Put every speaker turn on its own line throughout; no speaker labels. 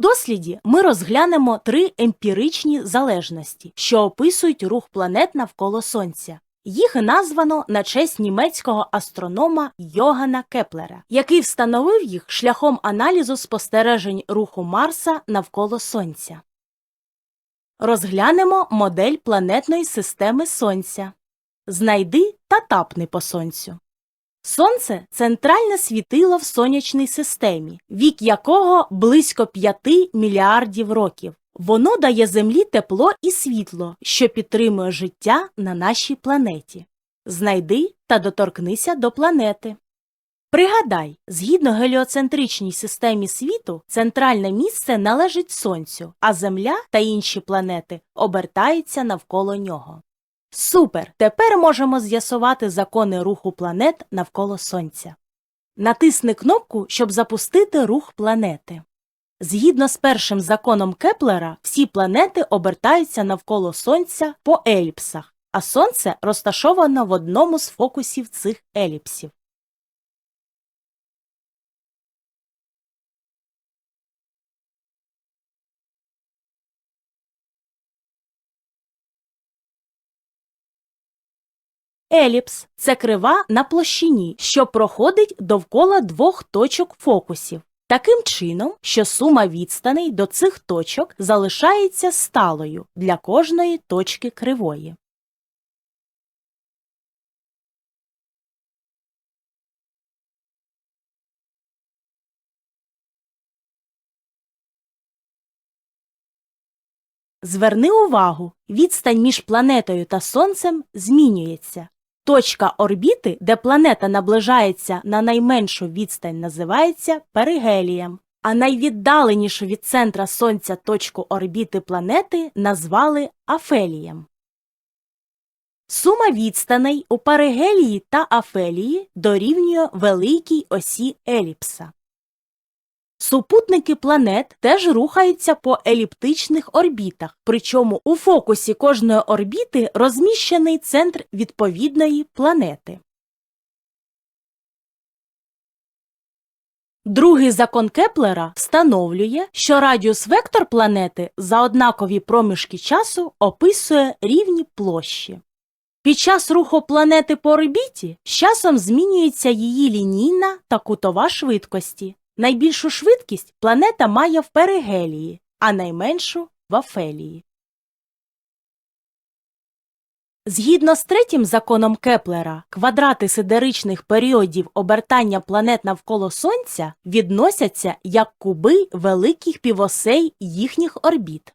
досліді ми розглянемо три емпіричні залежності, що описують рух планет навколо Сонця. Їх названо на честь німецького астронома Йогана Кеплера, який встановив їх шляхом аналізу спостережень руху Марса навколо Сонця. Розглянемо модель планетної системи Сонця. Знайди та тапни по Сонцю. Сонце центральне світило в сонячній системі, вік якого близько 5 мільярдів років. Воно дає Землі тепло і світло, що підтримує життя на нашій планеті. Знайди та доторкнися до планети. Пригадай, згідно геліоцентричній системі світу, центральне місце належить Сонцю, а Земля та інші планети обертаються навколо нього. Супер! Тепер можемо з'ясувати закони руху планет навколо Сонця. Натисни кнопку, щоб запустити рух планети. Згідно з першим законом Кеплера, всі планети обертаються навколо Сонця по еліпсах, а Сонце розташовано в одному з фокусів цих еліпсів. Еліпс це крива на площині, що проходить довкола двох точок фокусів. Таким чином, що сума відстаней до цих точок залишається сталою для кожної точки кривої. Зверни увагу, відстань між планетою та Сонцем змінюється. Точка орбіти, де планета наближається на найменшу відстань, називається перигелієм, а найвіддаленішу від центра Сонця точку орбіти планети назвали афелієм. Сума відстаней у перигелії та афелії дорівнює великій осі еліпса. Супутники планет теж рухаються по еліптичних орбітах, причому у фокусі кожної орбіти розміщений центр відповідної планети. Другий закон Кеплера встановлює, що радіус вектор планети за однакові проміжки часу описує рівні площі. Під час руху планети по орбіті з часом змінюється її лінійна та кутова швидкості. Найбільшу швидкість планета має в перигелії, а найменшу в афелії. Згідно з третім законом Кеплера, квадрати сидеричних періодів обертання планет навколо Сонця відносяться як куби великих півосей їхніх орбіт.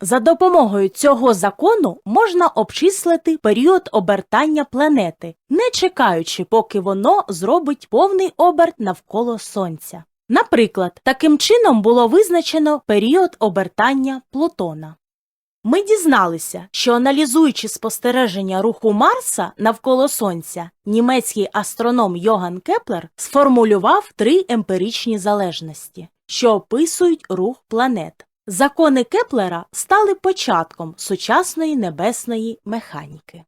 За допомогою цього закону можна обчислити період обертання планети, не чекаючи, поки воно зробить повний оберт навколо Сонця. Наприклад, таким чином було визначено період обертання Плутона. Ми дізналися, що аналізуючи спостереження руху Марса навколо Сонця, німецький астроном Йоган Кеплер сформулював три емпіричні залежності, що описують рух планет. Закони Кеплера стали початком сучасної небесної механіки.